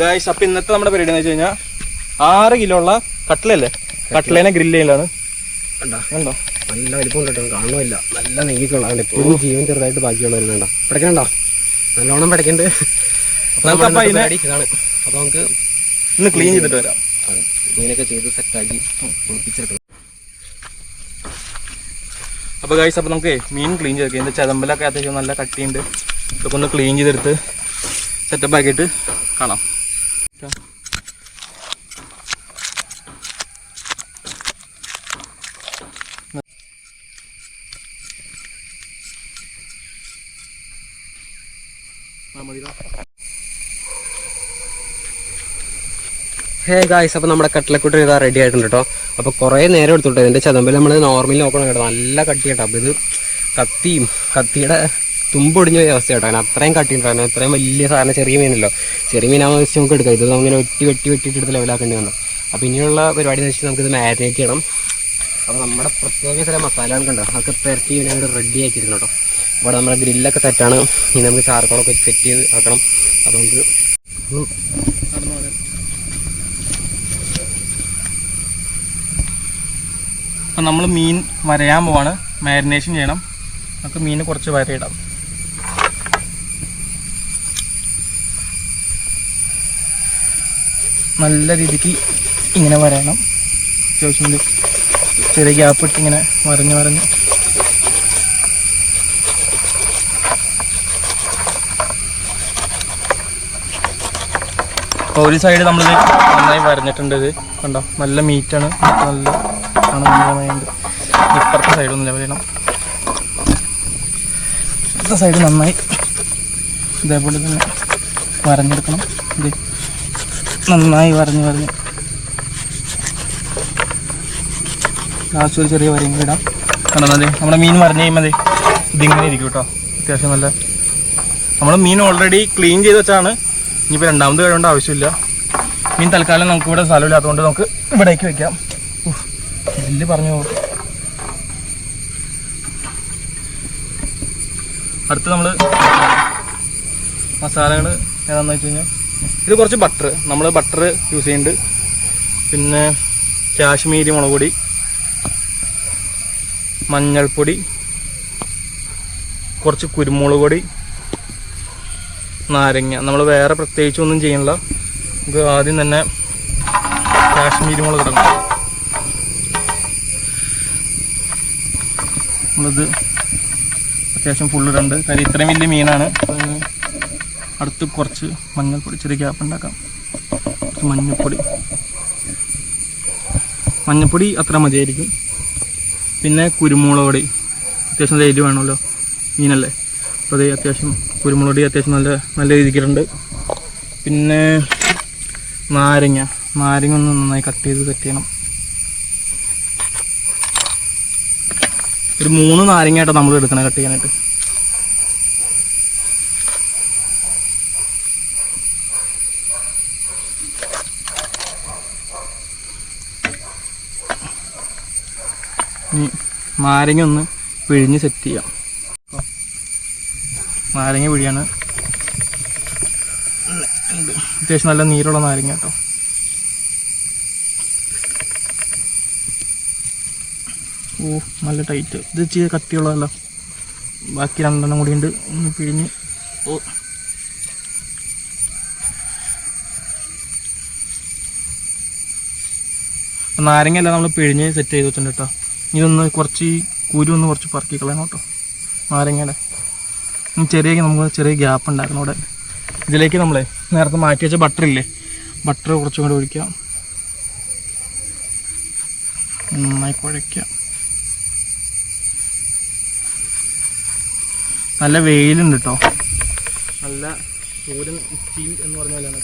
Guys അപ്പൊ ഇന്നത്തെ നമ്മുടെ പരിപാടി എന്ന് വെച്ച് കഴിഞ്ഞാൽ ആറ് കിലോ ഉള്ള കട്ട്ലല്ലേ? കട്ട്ലേനെ ഗ്രില്ല് ചെയ്യലാണ്. കണ്ടാ? കണ്ടോ? നല്ല വലിപ്പം കിട്ടും കാണുമില്ല നല്ല നെയ്യൊക്കെ ഉള്ള ജീവൻ ചെറുതായിട്ട് ബാക്കിയുള്ളവരുണ്ട് കണ്ടോ? പിടക്കണ്ടോ നല്ലോണം പഠിക്കണ്ട്. അപ്പൊ നമുക്ക് ഇന്ന് ക്ലീൻ ചെയ്തിട്ട് വരാം. ക്ലീനൊക്കെ ചെയ്ത് സെറ്റാക്കി കുളിപ്പിച്ചെടുക്കണം. അപ്പൊ ഗൈസ് അപ്പൊ നമുക്ക് മീൻ ക്ലീൻ ചെയ്ത് ഇതിന്റെ ചതമ്പലൊക്കെ അത്യാവശ്യം നല്ല കട്ടിയുണ്ട്. ഇതൊക്കെ ഒന്ന് ക്ലീൻ ചെയ്തെടുത്ത് സെറ്റപ്പ് ആക്കിയിട്ട് കാണാം. ഹേ ഗായ്സ് അപ്പോൾ നമ്മുടെ കട്ടിലക്കുട്ടൻ ഇതാ റെഡി ആയിട്ടുണ്ട് കേട്ടോ അപ്പോൾ കുറേ നേരം എടുത്തോട്ടെ ഇതിന്റെ ചതമ്പിൽ നമ്മൾ നോർമലി നോക്കണം കേട്ടോ. നല്ല കട്ടി കേട്ടോ അപ്പോൾ ഇത് കത്തിയും കത്തിയുടെ തുമ്പൊടിഞ്ഞ പോയ അവസ്ഥ കേട്ടോ അങ്ങനെ അത്രയും കട്ടി ഉണ്ടായിരുന്നു അത്രയും വലിയ സാധനം ചെറിയ മീനല്ലോ. ചെറിയ മീനാകുമ്പോൾ വെച്ച് നമുക്ക് എടുക്കാം. ഇത് അങ്ങനെ വെട്ടി വെട്ടി വെട്ടിയിട്ട് ലെവലാക്കേണ്ടി വന്നു. അപ്പോൾ ഇനിയുള്ള പരിപാടി എന്ന് വെച്ചാൽ നമുക്കിത് മാരിനേറ്റ് ചെയ്യണം. അപ്പോൾ നമ്മുടെ പ്രത്യേക ചില മസാലകൾ കണ്ടോ. അതൊക്കെ പെരട്ടി ഇതിനോട് റെഡി ആക്കിയിരുന്നു കേട്ടോ ഇവിടെ നമ്മുടെ ഗ്രില്ലൊക്കെ സെറ്റാണ്. ഇനി നമുക്ക് ചാർക്കോളൊക്കെ സെറ്റ് ചെയ്ത് ആക്കണം. അപ്പോൾ നമുക്ക് അപ്പം നമ്മൾ മീൻ വരയാൻ പോവാണ്. മാരിനേഷൻ ചെയ്യണം. നമുക്ക് മീൻ കുറച്ച് വരയിടാം. നല്ല രീതിക്ക് ഇങ്ങനെ വരയണം. അത്യാവശ്യം ചെറിയ ഗ്യാപ്പ് ഇട്ട് ഇങ്ങനെ വരഞ്ഞ് വരഞ്ഞ്. അപ്പോൾ ഒരു സൈഡ് നമ്മൾ നന്നായി വരഞ്ഞിട്ടുണ്ട് ഇത്. കണ്ടോ? നല്ല മീറ്റാണ് നല്ല കാണുന്നുണ്ട് ഇപ്പുറത്തെ സൈഡൊന്നും ലെവൽ ചെയ്യണം ഇപ്പുറത്തെ സൈഡ് നന്നായി ഇതേപോലെ തന്നെ വരഞ്ഞെടുക്കണം. ഇത് നന്നായി വരഞ്ഞ് വരഞ്ഞ്. ലാസ്റ്റ് ഒരു ചെറിയ വരയും ഇടാം. കണ്ടോ അതെ നമ്മുടെ മീൻ വരഞ്ഞ് കഴിയുമ്പോൾ ഇതിങ്ങനെ ഇരിക്കും കേട്ടോ. അത്യാവശ്യം നല്ല നമ്മൾ മീൻ ഓൾറെഡി ക്ലീൻ ചെയ്ത് വെച്ചാണ്. ഇനിയിപ്പോൾ രണ്ടാമത് കഴിവേണ്ട ആവശ്യമില്ല. മീൻ തൽക്കാലം നമുക്ക് ഇവിടെ സ്ഥലമില്ലാത്തതുകൊണ്ട് നമുക്ക് ഇവിടേക്ക് വെക്കാം. ഇല്ല പറഞ്ഞു? അടുത്ത് നമ്മൾ മസാലകൾ ഏതാണെന്ന് വെച്ച് കഴിഞ്ഞാൽ ഇത് കുറച്ച് ബട്ടർ നമ്മൾ ബട്ടർ യൂസ് ചെയ്യുന്നുണ്ട് പിന്നെ കാശ്മീരി മുളക് പൊടി മഞ്ഞൾപ്പൊടി കുറച്ച് കുരുമുളക് പൊടി നാരങ്ങ. നമ്മൾ വേറെ പ്രത്യേകിച്ച് ഒന്നും ചെയ്യണില്ല. നമുക്ക് ആദ്യം തന്നെ കാശ്മീരി മുളക് ഇടണം. നമ്മളിത് അത്യാവശ്യം ഫുള്ളിടുണ്ട് കാര്യം ഇത്രയും വലിയ മീനാണ്. അടുത്ത് കുറച്ച് മഞ്ഞൾപ്പൊടി ചെറിയ ഗ്യാപ്പ് ഉണ്ടാക്കാം. കുറച്ച് മഞ്ഞൾപ്പൊടി. മഞ്ഞൾപ്പൊടി അത്ര മതിയായിരിക്കും. പിന്നെ കുരുമുളക് പൊടി. അത്യാവശ്യം ധൈര്യം വേണമല്ലോ. മീനല്ലേ. അപ്പോൾ അത് അത്യാവശ്യം കുരുമുളക് അത്യാവശ്യം നല്ല നല്ല രീതിക്കുണ്ട് പിന്നെ നാരങ്ങ. നാരങ്ങ ഒന്ന് നന്നായി കട്ട് ചെയ്ത് കട്ട് ചെയ്യണം. ഒരു മൂന്ന് നാരങ്ങയായിട്ടാണ് നമ്മൾ എടുക്കണം കട്ട് ചെയ്യാനായിട്ട്. നാരങ്ങ ഒന്ന് പിഴിഞ്ഞ് സെറ്റ് ചെയ്യാം. നാരങ്ങ ഉണ്ട്. അത്യാവശ്യം നല്ല നീരുള്ള നാരങ്ങ കേട്ടോ. ഓ നല്ല ടൈറ്റ്. ഇത് ചെയ്ത് കട്ടിയുള്ളതല്ല. ബാക്കി രണ്ടെണ്ണം കൂടി ഉണ്ട്. ഒന്ന് പിഴിഞ്ഞ്. ഓ. നാരങ്ങ അല്ല നമ്മൾ പിഴിഞ്ഞ് സെറ്റ് ചെയ്ത് വെച്ചിട്ടുണ്ട് കേട്ടോ. ഇതൊന്ന് കുറച്ച് കുരു ഒന്ന് കുറച്ച് പറക്കി കളയണം കേട്ടോ. നാരങ്ങയുടെ. ചെറിയ നമുക്ക് ചെറിയ ഗ്യാപ്പ് ഉണ്ടാക്കണം ഇവിടെ ഇതിലേക്ക് നമ്മൾ നേരത്തെ മാറ്റി വെച്ച ബട്ടർ ഇല്ലേ? ബട്ടർ കുറച്ചും കൂടെ ഒഴിക്കാം. നന്നായി കുഴയ്ക്കാം. നല്ല വെയിലുണ്ട് കേട്ടോ നല്ല സൂര്യൻ ഉച്ചയിൽ എന്ന് പറഞ്ഞ പോലെയാണ്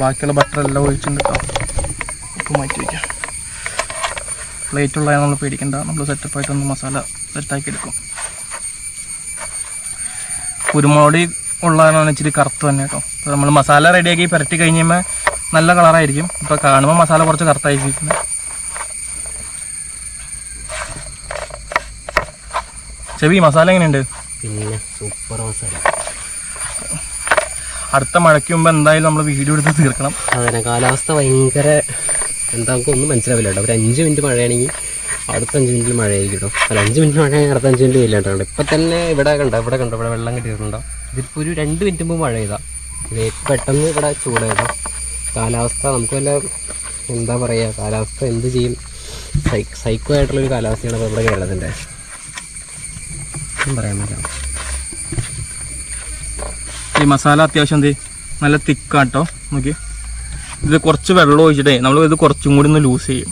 ബാക്കിയുള്ള ബട്ടർ എല്ലാം ഒഴിച്ചിട്ടുണ്ട് കേട്ടോ ഉപ്പ് മാറ്റി വയ്ക്കാം പ്ലേറ്റ് ഉള്ള നമ്മൾ പേടിക്കേണ്ട. നമ്മൾ സെറ്റപ്പായിട്ടൊന്ന് മസാല സെറ്റാക്കി എടുക്കും. കുരുമുളക് ഉള്ളതാണ് ഇച്ചിരി കറുത്ത് തന്നെ കേട്ടോ. അപ്പോൾ നമ്മൾ മസാല റെഡിയാക്കി പുരട്ടി കഴിഞ്ഞുമ്പോൾ നല്ല കളറായിരിക്കും ഇപ്പോൾ കാണുമ്പോൾ മസാല കുറച്ച് കറുത്തായിരിക്കുന്നത് ചെവി മസാല എങ്ങനെയുണ്ട്? പിന്നെ സൂപ്പർ മസാല. അടുത്ത മഴയ്ക്ക് മുമ്പ് എന്തായാലും നമ്മൾ വീഡിയോ എടുത്ത് തീർക്കണം. അതെ കാലാവസ്ഥ ഭയങ്കര എന്താ ഒന്നും മനസ്സിലാവില്ല കേട്ടോ. ഒരു അഞ്ച് മിനിറ്റ് മഴയാണെങ്കിൽ അടുത്ത അഞ്ച് മിനിറ്റിൽ മഴയായിരിക്കും കേട്ടോ. അല്ല അഞ്ച് മിനിറ്റ് മഴയാണെങ്കിൽ അടുത്ത അഞ്ച് മിനിറ്റ് വെയിലുണ്ടോ ഇപ്പം തന്നെ ഇവിടെ കണ്ടോ ഇവിടെ കണ്ടോ ഇവിടെ വെള്ളം കിട്ടിയിട്ടുണ്ടോ? ഇതിപ്പോൾ ഒരു രണ്ട് മിനിറ്റ് മുമ്പ് മഴ ചെയ്താൽ പെട്ടെന്ന് ഇവിടെ ചൂടായതാ കാലാവസ്ഥ നമുക്ക് വല്ല എന്താ പറയുക കാലാവസ്ഥ എന്ത് ചെയ്യും? സൈ സൈക്കോ ആയിട്ടുള്ളൊരു കാലാവസ്ഥയാണ് ഇപ്പോൾ ഇവിടെ കേരളത്തിന്റെ. പറയാൻ പറ്റില്ല. ഈ മസാല അത്യാവശ്യം എന്ത് നല്ല തിക്കാട്ടോ നോക്കി ഇത് കുറച്ച് വെള്ളം ഒഴിച്ചിട്ടേ നമ്മൾ ഇത് കുറച്ചും കൂടി ഒന്ന് ലൂസ് ചെയ്യും.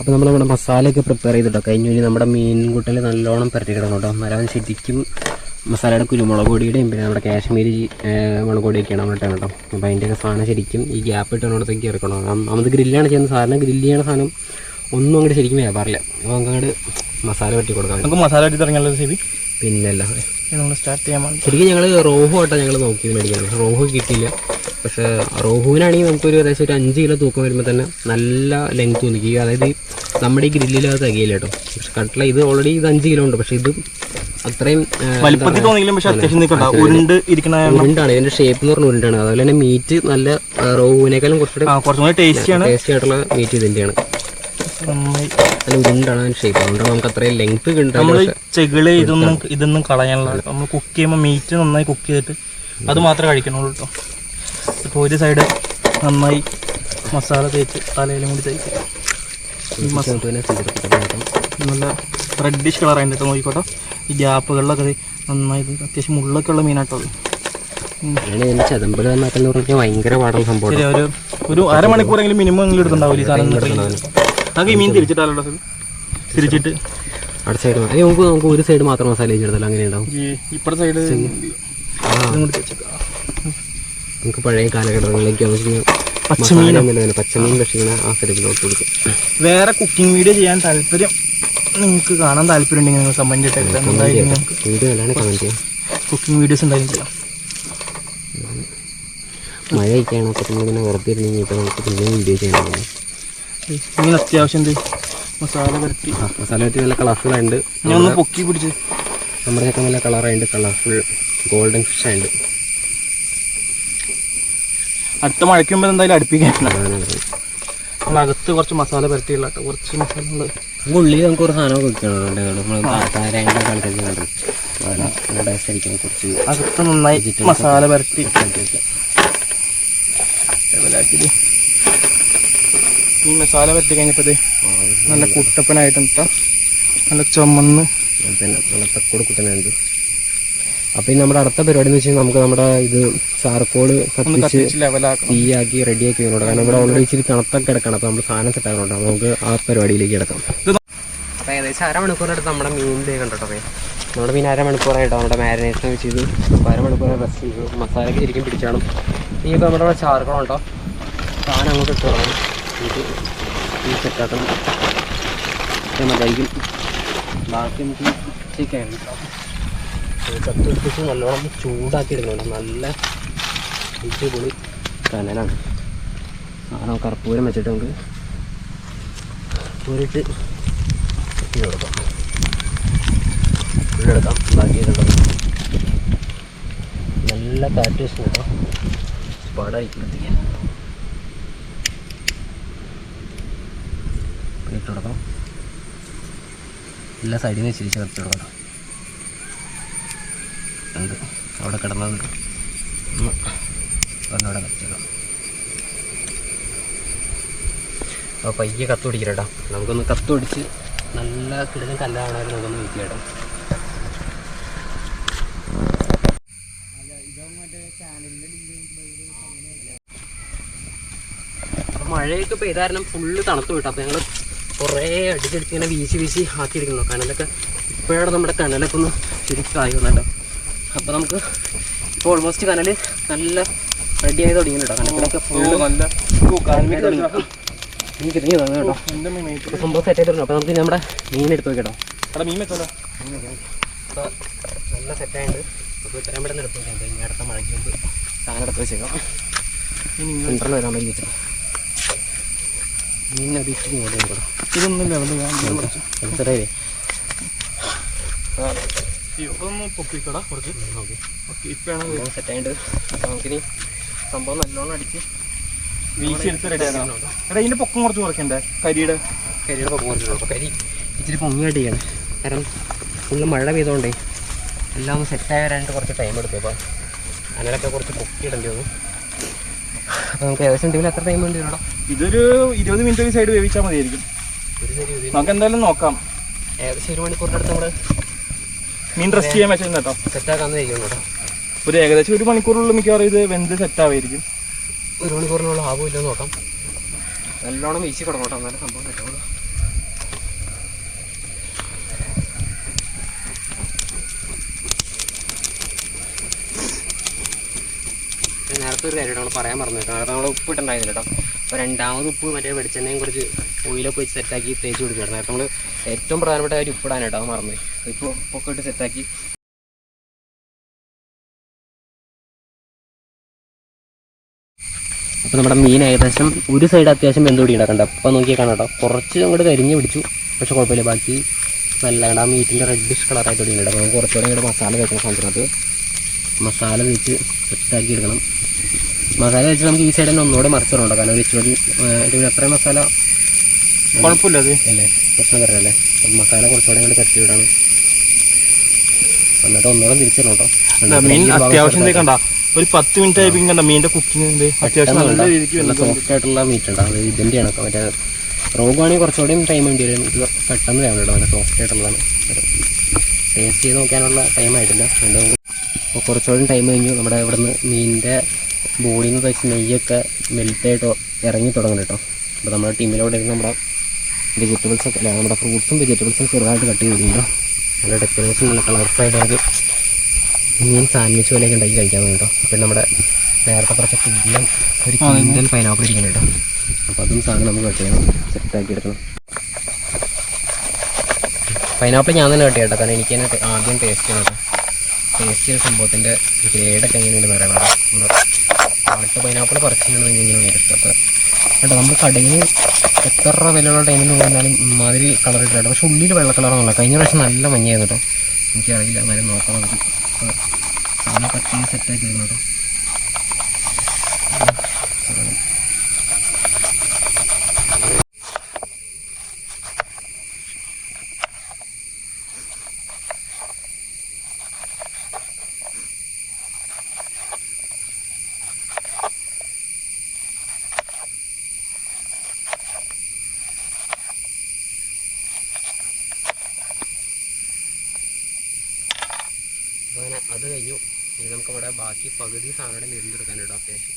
അപ്പോൾ നമ്മൾ നമ്മുടെ മസാലയൊക്കെ പ്രിപ്പയർ ചെയ്തിട്ടോ. കഴിഞ്ഞ ഒരു നമ്മുടെ മീൻ കൂട്ടൽ നല്ലോണം പരട്ടി കിടക്കണം കേട്ടോ. എന്നാലും ശരിക്കും മസാലയുടെ കുരുമുളക് പൊടിയുടെയും പിന്നെ നമ്മുടെ കാശ്മീരി മുളക് പൊടിയൊക്കെയാണ് നമ്മൾ ഇട്ടത് കേട്ടോ. അപ്പോൾ അതിന്റെയൊക്കെ സാധനം ശരിക്കും ഈ ഗ്യാപ്പ് ഇട്ടുകൊണ്ടത്തേക്ക് ഇറക്കണം. നമ്മൾ ഗ്രില്ലാണ് ചെയ്യുന്ന സാധനം. ഗ്രില്ല് ചെയ്യണ സാധനം ഒന്നും അങ്ങോട്ട് ശരിക്കും വ്യാപാറില്ല അപ്പോൾ നമുക്ക് അങ്ങോട്ട് മസാല വെട്ടി കൊടുക്കാം. നമുക്ക് മസാല വെട്ടി തുടങ്ങിയാലോ ശരി? പിന്നല്ല. നമ്മൾ സ്റ്റാർട്ട് ചെയ്യാൻ ശരിക്കും ഞങ്ങൾ റോഹു ആട്ടാണ് ഞങ്ങൾ നോക്കിയത് മേടിക്കാൻ. റോഹു കിട്ടിയില്ല. പക്ഷേ റോഹുവിനാണെങ്കിൽ നമുക്കൊരു ഏകദേശം ഒരു അഞ്ച് കിലോ തൂക്കം വരുമ്പോൾ തന്നെ നല്ല ലെങ്ത് തോന്നിക്കും. അതായത് നമ്മുടെ ഈ ഗ്രില്ലിൽ അത് തികയില്ല കേട്ടോ. പക്ഷെ കട്ട്ല ഇത് ഓൾറെഡി ഇത് അഞ്ച് കിലോ ഉണ്ട്. പക്ഷെ ഇത് അത്രയും ഉരുണ്ടാണ്. ഇതിന്റെ ഷേപ്പ് എന്ന് പറഞ്ഞ ഉരുണ്ടാണ്. അതുപോലെ തന്നെ മീറ്റ് നല്ല റോഹുവിനേക്കാളും കുറച്ചുകൂടി ടേസ്റ്റി ആയിട്ടുള്ള മീറ്റ് ഇതിന്റെയാണ്. നല്ല ഉരുണ്ടാണ് ഷേപ്പ് അതുകൊണ്ട് നമുക്ക് അത്രയും ലെങ്ത് നമ്മൾ ചെകിൾ ഇതൊന്നും ഇതൊന്നും കളയാനുള്ള നമ്മൾ കുക്ക് ചെയ്യുമ്പോൾ മീറ്റ് നന്നായി കുക്ക് ചെയ്തിട്ട് അത് മാത്രമേ കഴിക്കണുള്ളൂ കേട്ടോ ഇപ്പോൾ ഒരു സൈഡ് നന്നായി മസാല തേച്ച് തലയിലും കൂടി തേച്ച്. നല്ല റെഡിഷ് കളർ ആയിട്ട് നോക്കിക്കോട്ടോ. ഈ ഗ്യാപ്പുകളിലൊക്കെ നന്നായി അത്യാവശ്യം മുള്ളൊക്കെ ഉള്ള പറഞ്ഞാൽ ഭയങ്കര പാടുള്ള സംഭവം ഒരു ഒരു അരമണിക്കൂറെങ്കിലും മിനിമം എങ്കിലും എടുത്തുണ്ടാവില്ല ഈ സാധനം ഈ മീൻ തിരിച്ചിട്ടാലോ തിരിച്ചിട്ട്? അടുത്ത സൈഡ് അതിന് നമുക്ക് ഒരു സൈഡ് മാത്രം മസാല അങ്ങനെ ഉണ്ടാവും. ഈ ഇപ്പുറത്തെ സൈഡ് ആ ഇതും കൂടി തേച്ചേക്കാം നമുക്ക് പഴയ കാലഘട്ടങ്ങളിലേക്ക് നമുക്ക് പച്ചമീൻ. ഭക്ഷിക്കുന്ന ആ സെറ്റപ്പിലോട്ട് കൊടുക്കും. വേറെ കുക്കിംഗ് വീഡിയോ ചെയ്യാൻ താല്പര്യം നിങ്ങൾക്ക് കാണാൻ താല്പര്യം ഉണ്ടെങ്കിൽ നിങ്ങൾ കമന്റ് ഇട്ടേക്കാം എന്തായാലും ചെയ്യാം. കുക്കിംഗ് വീഡിയോസ് എന്തായാലും ചെയ്യാം. മഴ ഒക്കെയാണ് അപ്പോൾ വെറുതെ ഇരുന്ന് ഇപ്പോൾ നമുക്ക് പിന്നെയും വീഡിയോ ചെയ്യണം ഇങ്ങനെ അത്യാവശ്യം എന്ത് മസാല പരത്തി. മസാല വരട്ടി നല്ല കളർഫുൾ ആയിട്ട് ഞാൻ ഒന്ന് പൊക്കി പിടിച്ച്. നമ്മുടെയൊക്കെ നല്ല കളറായിട്ട് കളർഫുൾ ഗോൾഡൻ ഫിഷ് ആയിട്ട് അടുത്ത മഴയ്ക്ക് മുമ്പ് എന്തായാലും അടുപ്പിക്കാനുള്ള അകത്ത് കുറച്ച് മസാല പരത്തിയുള്ള കുറച്ച് മസാല ഉള്ളി നമുക്ക് ഒരു സാധനം വെക്കണം കുറച്ച് അകത്ത് നന്നായി മസാല പരത്തി. ഈ മസാല പരത്തി കഴിഞ്ഞപ്പോൾ നല്ല കുട്ടപ്പനായിട്ട് നല്ല ചുമന്ന്. പിന്നെ നല്ല തക്കോട് കുട്ടനുണ്ട് അപ്പോൾ ഇനി നമ്മുടെ അടുത്ത പരിപാടി എന്ന് വെച്ചാൽ നമുക്ക് നമ്മുടെ ഇത് ചാർക്കോൾ കത്തിച്ച് തീയാക്കി റെഡിയാക്കി വരുന്നുണ്ട് കാരണം ഇവിടെ ഓൾറെഡി ഇച്ചിരി തണുത്തൊക്കെ കിടക്കണം. അപ്പൊ നമ്മൾ സാധനം സെറ്റ് ആകുന്നുണ്ട് നമുക്ക് ആ പരിപാടിയിലേക്ക് കിടക്കാം. അപ്പൊ ഏകദേശം അരമണിക്കൂറിനടുത്ത് നമ്മുടെ മീനിന്റെ കണ്ടോ നമ്മുടെ മീൻ അരമണിക്കൂറായിട്ടോ നമ്മുടെ മാരിനേഷൻ വെച്ച് ചെയ്ത്. അപ്പൊ അരമണിക്കൂർ റെസ്റ്റ് ചെയ്തു മസാല ശരിക്കും പിടിച്ചാണ് ഇപ്പൊ നമ്മുടെ ചാർക്കോളുണ്ടോ സാധനം അങ്ങോട്ട് ഇട്ട് തുടങ്ങണം ഈ സെറ്റാക്കണം ഇത് മതിയായിരിക്കും ബാക്കി നമുക്ക് ചിക്കൻ കേട്ടോ ചത്തെടുപ്പിച്ച് നല്ലോണം ചൂടാക്കി എടുക്കുന്നുണ്ട് നല്ല അടിപൊളി കനലാണ്. സാധനം കർപ്പൂരം വെച്ചിട്ട് നമുക്ക് ഇട്ട് കൊടുക്കാം ഉള്ളെടുക്കാം ബാക്കി നല്ല കാറ്റ് വെച്ച് കേട്ടോ. പാടായിരിക്കും ഇട്ട് കൊടുക്കാം. എല്ലാ സൈഡിൽ നിന്ന് ചിരിച്ച് നിർത്തി ഉണ്ട്. അവിടെ കിടന്നുണ്ട് ഒന്ന് ഒന്നവിടെ വെച്ചേക്കാം അപ്പോൾ പയ്യെ കത്ത് പിടിക്കട്ടോ നമുക്കൊന്ന് കത്ത് പിടിച്ച് നല്ല കിടന്ന് കല്ലാണെങ്കിൽ നമുക്കൊന്ന് വീട്ടിൽ കേട്ടോ. മഴയൊക്കെ പെയ്ത കാരണം ഫുള്ള് തണുത്ത് വിട്ടു അപ്പോൾ ഞങ്ങൾ കുറേ അടിച്ചടിച്ച് ഇങ്ങനെ വീശി വീശി ആക്കിയിരിക്കുന്നു. കനലൊക്കെ ഇപ്പോഴാണ് നമ്മുടെ കനലൊക്കെ ഒന്ന് ശരിക്കായി വന്നല്ലോ അപ്പോൾ നമുക്ക് ഇപ്പോൾ ഓൾമോസ്റ്റ് കനൽ നല്ല റെഡി ആയി തുടങ്ങിയിട്ടോ കനലൊക്കെ ഫുള്ള് നല്ല എനിക്ക് ഇറങ്ങി തുടങ്ങി കേട്ടോ. സംഭവം സെറ്റ് ആയി തുടങ്ങി അപ്പോൾ നമുക്ക് നമ്മുടെ മീൻ എടുത്ത് മീൻ വെച്ചോലോ അപ്പോൾ നല്ല സെറ്റായിട്ട് അപ്പോൾ ഇത്രയും പെട്ടെന്ന് എടുത്ത് വെക്കാം. ഇനി അടുത്ത മഴയ്ക്ക് മുമ്പ് സാധനം എടുത്ത് വെച്ചേക്കാം. സെന്ററിൽ വരാൻ വേണ്ടി മീനിനെ അത് ഇച്ചിരി ഇങ്ങോട്ട് ഇതൊന്നും ലെവൽ ഞാൻ മനസ്സിലായില്ലേ ഒന്ന് പൊക്കിക്കടാ കുറച്ച്. ഓക്കെ. ഓക്കെ ഇപ്പോഴാണ് സെറ്റായിട്ട് നമുക്കിനി സംഭവം നല്ലോണം അടിച്ച് വീശിയെടുത്ത് റെഡി എടാ ഇതിന്റെ പൊക്കം കുറച്ച് കുറയ്ക്കണ്ടേ? കരിയുടെ? കരിയുടെ പൊക്കം കുറച്ച് അപ്പോൾ കരി ഇച്ചിരി പൊങ്ങിയായിട്ട് ചെയ്യണം. കാരണം ഫുള്ള് മഴ പെയ്തുകൊണ്ടേ എല്ലാം ഒന്ന് സെറ്റായി വരാനായിട്ട് കുറച്ച് ടൈം എടുക്കും. അപ്പോൾ അതിനൊക്കെ കുറച്ച് പൊക്കിയിടേണ്ടി വന്നു. അപ്പോൾ നമുക്ക് ഏകദേശം എന്തെങ്കിലും എത്ര ടൈം വേണ്ടി വരണം ഇതൊരു ഇരുപത് മിനിറ്റ് ഒരു സൈഡ് വേവിച്ചാൽ മതിയായിരിക്കും. നമുക്ക് എന്തായാലും നോക്കാം. ഏകദേശം ഒരു മണിക്കൂറിന്റെ അടുത്ത് നമ്മൾ മീൻ റെസ്റ്റ് ചെയ്യാൻ പറ്റുന്ന കേട്ടോ. സെറ്റ് ആക്കാൻ കേട്ടോ. ഒരു ഏകദേശം ഒരു മണിക്കൂറിനുള്ളിൽ മിക്കവാറും ഇത് വെന്ത് സെറ്റ് ആവായിരിക്കും. ഒരു മണിക്കൂറിനുള്ള ആവുമില്ലെന്ന് നോക്കാം. നല്ലോണം വീശി കിടന്നോട്ടോ നല്ല സംഭവം പറ്റുള്ളൂ നേരത്തെ ഒരു കാര്യം നമ്മൾ പറയാൻ പറഞ്ഞു കേട്ടോ. നേരത്തെ നമ്മൾ ഉപ്പ് ഇട്ടുണ്ടായിരുന്നില്ല കേട്ടോ. അപ്പോൾ രണ്ടാമത് ഉപ്പ് മറ്റേ വെളിച്ചെണ്ണയും കുറച്ച് ഓയിലൊക്കെ വെച്ച് സെറ്റാക്കി തേച്ച് കൊടുക്കുകയായിരുന്നു നേരത്തെ നമ്മൾ ഏറ്റവും പ്രധാനപ്പെട്ട കാര്യം ഉപ്പിടാൻ കേട്ടോ അത് മറന്നു ഇപ്പോൾ ഉപ്പൊക്കെ ഇട്ട് സെറ്റാക്കി. അപ്പോൾ നമ്മുടെ മീൻ ഏകദേശം ഒരു സൈഡ് അത്യാവശ്യം വെന്തുപിടി ഉണ്ടാക്കണ്ട അപ്പോൾ നോക്കിയാൽ കാണാം കേട്ടോ. കുറച്ച് അങ്ങോട്ട് കരിഞ്ഞ് പിടിച്ചു. പക്ഷെ കുഴപ്പമില്ല ബാക്കി നല്ല ആ മീറ്റിന്റെ റെഡിഷ് കളറായിട്ട് തുടങ്ങിയിട്ട് അപ്പോൾ നമുക്ക് കുറച്ചുകൂടെ ഇങ്ങോട്ട് മസാല വെക്കണം സാധനത്തിനകത്ത്. മസാല വെച്ച് സെറ്റാക്കി എടുക്കണം. മസാല വെച്ച് നമുക്ക് ഈ സൈഡ് തന്നെ ഒന്നുകൂടെ മറിച്ചിടണം കാരണം ഒരു ഇച്ചിരി ഇതിന് അത്രയും മസാല കുഴപ്പമില്ല അത്. അല്ലേ? പ്രശ്നം അപ്പം മസാല കുറച്ചുകൂടെ അങ്ങോട്ട് തട്ടി വിടാണ് എന്നിട്ട് ഒന്നുകൂടെ തിരിച്ചിടണം കേട്ടോ. മീൻ അത്യാവശ്യം കണ്ട ഒരു പത്ത് മിനിറ്റ് ആയി കണ്ട മീനിന്റെ കുക്കിംഗ് അത്യാവശ്യം നല്ല രീതിക്ക് സോഫ്റ്റ് ആയിട്ടുള്ള മീറ്റ് ഉണ്ടാവും ഇതിന്റെ ഇതിന്റെ ആണ് മറ്റേ റോഗാണെങ്കിൽ കുറച്ചുകൂടെയും ടൈം വേണ്ടി വരും ഇത് പെട്ടെന്ന് വേണം കേട്ടോ. നല്ല സോഫ്റ്റ് ആയിട്ടുള്ളതാണ്. ടേസ്റ്റ് ചെയ്ത് നോക്കാനുള്ള ടൈം ആയിട്ടില്ല. അപ്പോൾ കുറച്ചുകൂടി ടൈം കഴിഞ്ഞു. നമ്മുടെ ഇവിടുന്ന് മീനിന്റെ ബോഡിയിൽ നിന്ന് വെച്ച് നെയ്യൊക്കെ മെൽറ്റായിട്ട് ഇറങ്ങി തുടങ്ങണം കേട്ടോ. അപ്പോൾ നമ്മുടെ ടീമിലോട്ട് ഇരുന്ന് നമ്മുടെ വെജിറ്റബിൾസ് ഒക്കെ അല്ല നമ്മുടെ ഫ്രൂട്ട്സും വെജിറ്റബിൾസും ചെറുതായിട്ട് കട്ട് ചെയ്തിട്ടുണ്ടോ. നല്ല ഡെക്കറേഷൻ നല്ല കളർ നമുക്ക് മീൻ സാൻഡ്വിച്ച് പോലെയൊക്കെ ഉണ്ടാക്കി കഴിക്കാൻ കേട്ടോ. പിന്നെ നമ്മുടെ നേരത്തെ കുറച്ച് ഫുഡിലും ഒരു കിൻഡൽ പൈനാപ്പിൾ ഇരിക്കണം കേട്ടോ. അപ്പോൾ അതും സാധനം നമുക്ക് കട്ട് ചെയ്യണം. സെറ്റാക്കി എടുക്കണം. പൈനാപ്പിൾ ഞാൻ തന്നെ കട്ട്. ചെയ്യട്ടോ കാരണം എനിക്ക് തന്നെ ആദ്യം ടേസ്റ്റ് ചെയ്യണം കേട്ടോ. ടേസ്റ്റ് ചെയ്ത സംഭവത്തിന്റെ ഗ്രേഡൊക്കെ എങ്ങനെയുണ്ടെന്ന് അറിയണം കേട്ടോ പൈനാപ്പിൾ കുറച്ച് കഴിഞ്ഞാൽ ഇങ്ങനെ ഇഷ്ടം കേട്ടോ നമ്മൾ കടയിൽ എത്ര വിലയുള്ള ടൈമിൽ വന്നാലും മാതിരി കളർ ഇട്ടില്ല പക്ഷെ ഉള്ളിൽ വെള്ള കളറാണല്ലോ കഴിഞ്ഞ പ്രാവശ്യം നല്ല മഞ്ഞയായിരുന്നു കേട്ടോ. എനിക്കറിയില്ല എന്നാലും നോക്കാം നമുക്ക്. സാധനം സെറ്റാക്കി വരുന്നു കേട്ടോ. അത് കഴിഞ്ഞു. ഇനി നമുക്ക് ഇവിടെ ബാക്കി പകുതി സാധനം നിരന്തെടുക്കാൻ ഇടാം അത്യാവശ്യം.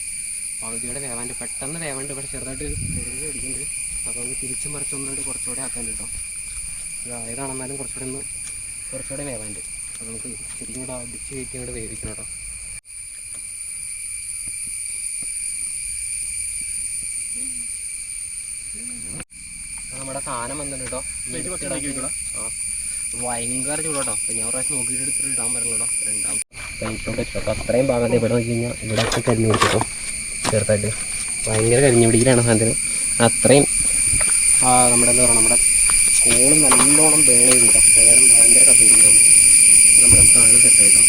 പകുതിയുടെ വേവാണ്ട് പെട്ടെന്ന് വേവാണ്ട് ഇവിടെ ചെറുതായിട്ട് ചെറിയ അടിക്കുന്നുണ്ട്. അപ്പോൾ ഒന്ന് തിരിച്ചു മറിച്ചൊന്നുകൊണ്ട് കുറച്ചുകൂടെ ആക്കാൻ കേട്ടോ ഇത് ഏതാണെന്നാലും കുറച്ചുകൂടെ ഒന്ന് കുറച്ചുകൂടെ വേവാണ്ട്. അപ്പോൾ നമുക്ക് ശരിക്കും കൂടെ അടിച്ച് കയറ്റി അങ്ങോട്ട് വേവിക്കണം കേട്ടോ. നമ്മുടെ സാധനം വന്നിട്ടുണ്ട് കേട്ടോ. ആ. ഭയങ്കര ചൂടാട്ടോ. അപ്പോൾ ഞാൻ പ്രാവശ്യം നോക്കിയിട്ട് എടുത്തിട്ട് ഇടാൻ പറ്റുള്ളൂ രണ്ടാം വെച്ചു അപ്പോൾ അത്രയും ഭാഗത്ത് ഇവിടെ നോക്കി കഴിഞ്ഞാൽ ഇവിടെ ഒക്കെ കരിഞ്ഞു പിടിച്ചിട്ടോ ചെറുതായിട്ട്. ഭയങ്കര കരിഞ്ഞു പിടിക്കലാണ് സാധനത്തിന്. അത്രയും നമ്മുടെ എന്താ പറയുക നമ്മുടെ കോൾ നല്ലോണം ബേൺ ചെയ്തിട്ടോ കാരണം ഭയങ്കര കത്തിരിക്കുന്നു നമ്മുടെ സാധനം സെറ്റായിട്ടോ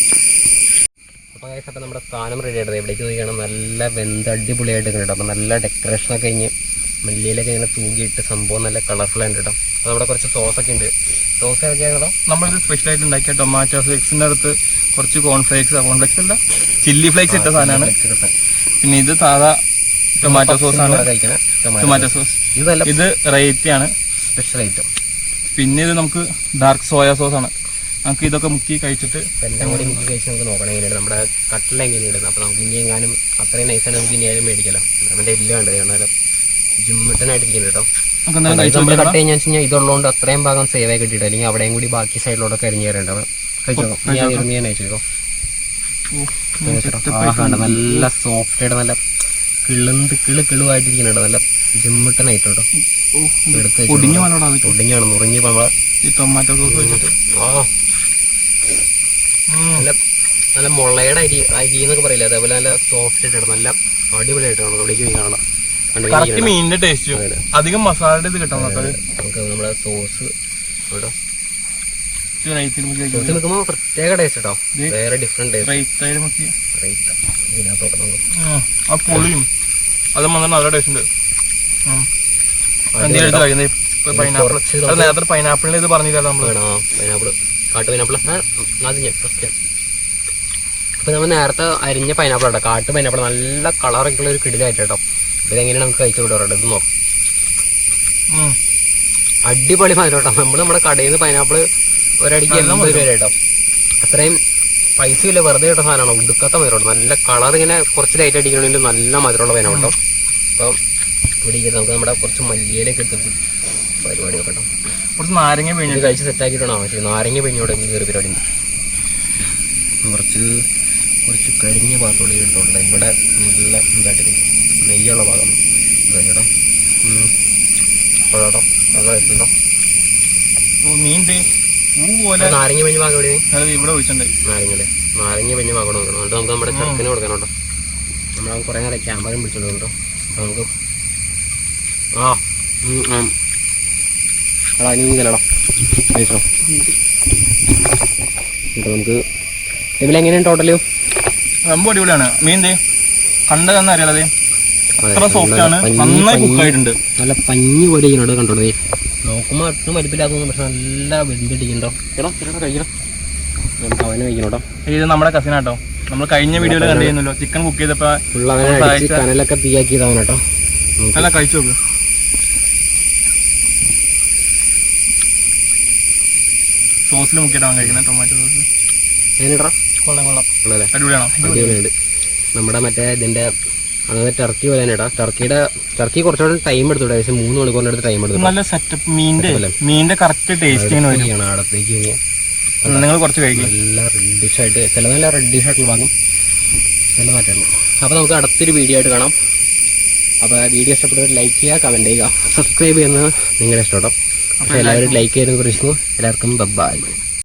അപ്പോൾ അതായത് നമ്മുടെ സ്ഥാനം റെഡി ആയിട്ടുണ്ട്. എവിടേക്ക് നോക്കിയാണ് നല്ല വെന്ത് അടിപൊളിയായിട്ട് കിട്ടും അപ്പോൾ നല്ല ഡെക്കറേഷനൊക്കെ കഴിഞ്ഞ് മല്ലിയിലൊക്കെ ഇങ്ങനെ തൂങ്ങിയിട്ട് സംഭവം നല്ല കളർഫുൾ ആയിട്ട് കേട്ടോ അപ്പോൾ അവിടെ കുറച്ച് സോസൊക്കെ ഉണ്ട്. സോസ് ഏതൊക്കെയാണോ നമ്മളിത് സ്പെഷ്യലായിട്ട് ഉണ്ടാക്കിയ ടൊമാറ്റോ ഫ്ലേക്സിന്റെ അടുത്ത് കുറച്ച് കോൺഫ്ലേക്സ് കോൺഫ്ലേക്സ് അല്ല ചില്ലി ഫ്ലേക്സ് ഇട്ട സാധനമാണ്. പിന്നെ ഇത് സാധാ ടൊമാറ്റോ സോസ് ആണ്. ടൊമാറ്റോ സോസ് ഇത് റേറ്റ് ആണ്. സ്പെഷ്യൽ ഐറ്റം പിന്നെ ഇത് നമുക്ക് ഡാർക്ക് സോയ സോസ് ആണ്. നമുക്ക് ഇതൊക്കെ മുക്കി കഴിച്ചിട്ട് എല്ലാം കൂടി മുക്കി കഴിച്ച് നമുക്ക് നോക്കണം എങ്ങനെയാണ് നമ്മുടെ കട്ടിൽ എങ്ങനെയാണ് അപ്പോൾ നമുക്ക് ഇനി എങ്ങാനും അത്രയും നൈസാണ് നമുക്ക് ഇനി ആയാലും മേടിക്കലോ അതിന്റെ എല്ലാം ഉണ്ട്. കണ്ടാലും ജിമ്മിട്ടനായിട്ട് ഇരിക്കുന്നത് കേട്ടോ നമ്മൾ കട്ട് കഴിഞ്ഞാൽ കഴിഞ്ഞാൽ ഇതുള്ളതുകൊണ്ട് അത്രയും ഭാഗം സേവ് ആയി കിട്ടിയിട്ട് അല്ലെങ്കിൽ അവിടെയും കൂടി ബാക്കി സൈഡിലോട്ട് കരിഞ്ഞു കയറേണ്ടത് കഴിച്ചോ നീ ആദ്യം നീ തന്നെ കഴിച്ചോ നല്ല സോഫ്റ്റ് ആയിട്ട് നല്ല കിളുന്ത് കിളു കിളുവായിട്ടിരിക്കുന്നുണ്ട് നല്ല ജിമ്മിട്ടനായിട്ട് കേട്ടോ. എടുത്ത് ഒടിഞ്ഞാണ് ഈ ടൊമാറ്റോ സോസ് വെച്ചിട്ട്. ആ. നല്ല നല്ല മുളയുടെ അരി അരി എന്നൊക്കെ പറയില്ല? അതേപോലെ നല്ല സോഫ്റ്റ് ആയിട്ടാണ് നല്ല അടിപൊളിയായിട്ടാണ് അവിടേക്ക് പോയി കാണാം. കറക്റ്റ് മീനിന്റെ ടേസ്റ്റും അധികം മസാലയുടെ ഇത് കിട്ടാൻ നമുക്ക് നമ്മുടെ സോസ് പ്രത്യേക ടേസ്റ്റ് കേട്ടോ വേറെ ഡിഫറെന്റ്. ആ പൊളിയും. അത് വന്നിട്ട് നല്ല ടേസ്റ്റ് ഉണ്ട്. ഉം. എന്തെങ്കിലും എടുത്ത് കഴിക്കുന്നത് പൈനാപ്പിൾ കുറച്ച് അത് നേരത്തെ പൈനാപ്പിളിന്റെ ഇത് പറഞ്ഞില്ലല്ലോ നമ്മൾ. പൈനാപ്പിൾ കാട്ടു പൈനാപ്പിൾ അത് ഞാൻ ഫസ്റ്റ് അപ്പൊ നമ്മൾ നേരത്തെ അരിഞ്ഞ പൈനാപ്പിൾ കേട്ടോ കാട്ടു പൈനാപ്പിൾ നല്ല കളറൊക്കെ ഉള്ള ഒരു കിടിലായിട്ട് കേട്ടോ ഇതെങ്ങനെ നമുക്ക് കഴിച്ചു വിടാറുണ്ട് ഇത് നോക്കാം. അടിപൊളി മധുരം കേട്ടോ. നമ്മൾ നമ്മുടെ കടയിൽ നിന്ന് പൈനാപ്പിൾ ഒരടിക്ക് എൺപത് രൂപ കേട്ടോ. അത്രയും പൈസ ഇല്ല വെറുതെ കേട്ടോ സാധനമാണ്. ഉടുക്കാത്ത മധുരം കേട്ടോ. നല്ല കളർ ഇങ്ങനെ കുറച്ച് ലൈറ്റ് അടിക്കണമെങ്കിൽ നല്ല മധുരമുള്ള പൈനാപ്പിൾ കേട്ടോ. അപ്പം ഇവിടെ ഇരിക്കുന്നത് നമുക്ക് നമ്മുടെ കുറച്ച് മല്ലിയിലേക്ക് എടുത്തിട്ട് പരിപാടി നോക്കട്ടോ കുറച്ച് നാരങ്ങ പിഴിഞ്ഞ് കഴിച്ച് സെറ്റാക്കിയിട്ടാണോ പക്ഷേ നാരങ്ങ പിഴിഞ്ഞോടെ കയറി പരിപാടി കുറച്ച് കുറച്ച് കരിഞ്ഞ പാത്രം കിട്ടുന്നുണ്ട് ഇവിടെ നല്ല ഇതായിട്ട് നെയ്യുള്ള ഭാഗം ഇതാ നാരങ്ങ പെഞ്ഞ് ഭാഗം എവിടെ നാരങ്ങല്ലേ നാരങ്ങ പെഞ്ഞ് ഭാഗം നോക്കണം. എന്നിട്ട് നമുക്ക് നമ്മുടെ ചെറുക്കിന് കൊടുക്കണം കേട്ടോ. നമ്മൾ കുറേ നേരം ക്യാമറയും പിടിച്ചോളൂ നമുക്ക് ആ അടാ നീ നമുക്ക് ഇതിലെങ്ങനെയാണ് ടോട്ടൽ സംഭവം അടിപൊളിയാണ്. മീൻ കണ്ടതെന്നറിയാലേ അത്ര സോഫ്റ്റ് ആണ്. നന്നായി പഞ്ഞി. കുക്ക് ആയിട്ടുണ്ട് നല്ല പഞ്ഞി പോലെ ഇരിക്കണോ കണ്ടോളൂ. നോക്കുമ്പോൾ ഒട്ടും വലിപ്പില്ലാത്തൊന്നും പക്ഷെ നല്ല വെന്തിട്ടിക്കണ്ടോ എടാ എടാ കഴിക്കണം. നമുക്ക് അവനെ കഴിക്കണോട്ടോ ഇത് നമ്മുടെ കസിനാട്ടോ നമ്മൾ കഴിഞ്ഞ വീഡിയോയിൽ കണ്ടിരുന്നല്ലോ ചിക്കൻ കുക്ക് ചെയ്തപ്പോ ഫുള്ള് അല്ല കനലൊക്കെ നല്ല കഴിച്ചു നോക്ക്. സോസിൽ മുക്കിയിട്ടാണ് കഴിക്കുന്നത് ടൊമാറ്റോ സോസ് എങ്ങനെയാ കൊള്ളാം കൊള്ളാം. അടിപൊളിയാണോ? അടിപൊളിയുണ്ട്. നമ്മുടെ മറ്റേ ഇതിന്റെ അതായത് ടർക്കി പോലെ തന്നെ ടർക്കിയുടെ ടർക്കി കുറച്ചുകൂടെ ടൈം എടുത്തു ഏകദേശം മൂന്ന് മണിക്കൂറിന്റെ അടുത്ത് ടൈം എടുത്തു. നല്ല സെറ്റപ്പ് മീന്റെ മീന്റെ കറക്റ്റ് ടേസ്റ്റ് വരും ചെയ്യണം അടുത്തേക്ക് നിങ്ങൾ കുറച്ച് കഴിക്കും. നല്ല റെഡിഷ് ആയിട്ട് ചില നല്ല റെഡിഷ് ആയിട്ടുള്ള വാങ്ങും. നല്ല മാറ്റമാണ് അപ്പോൾ നമുക്ക് അടുത്തൊരു വീഡിയോ ആയിട്ട് കാണാം. അപ്പോൾ വീഡിയോ ഇഷ്ടപ്പെട്ടവർ ലൈക്ക് ചെയ്യുക കമന്റ് ചെയ്യുക. സബ്സ്ക്രൈബ് ചെയ്യുന്നത് നിങ്ങളുടെ ഇഷ്ടം അപ്പോൾ എല്ലാവരും ലൈക്ക് ചെയ്യുന്നത് പ്രതീക്ഷിക്കുന്നു എല്ലാവർക്കും ബൈ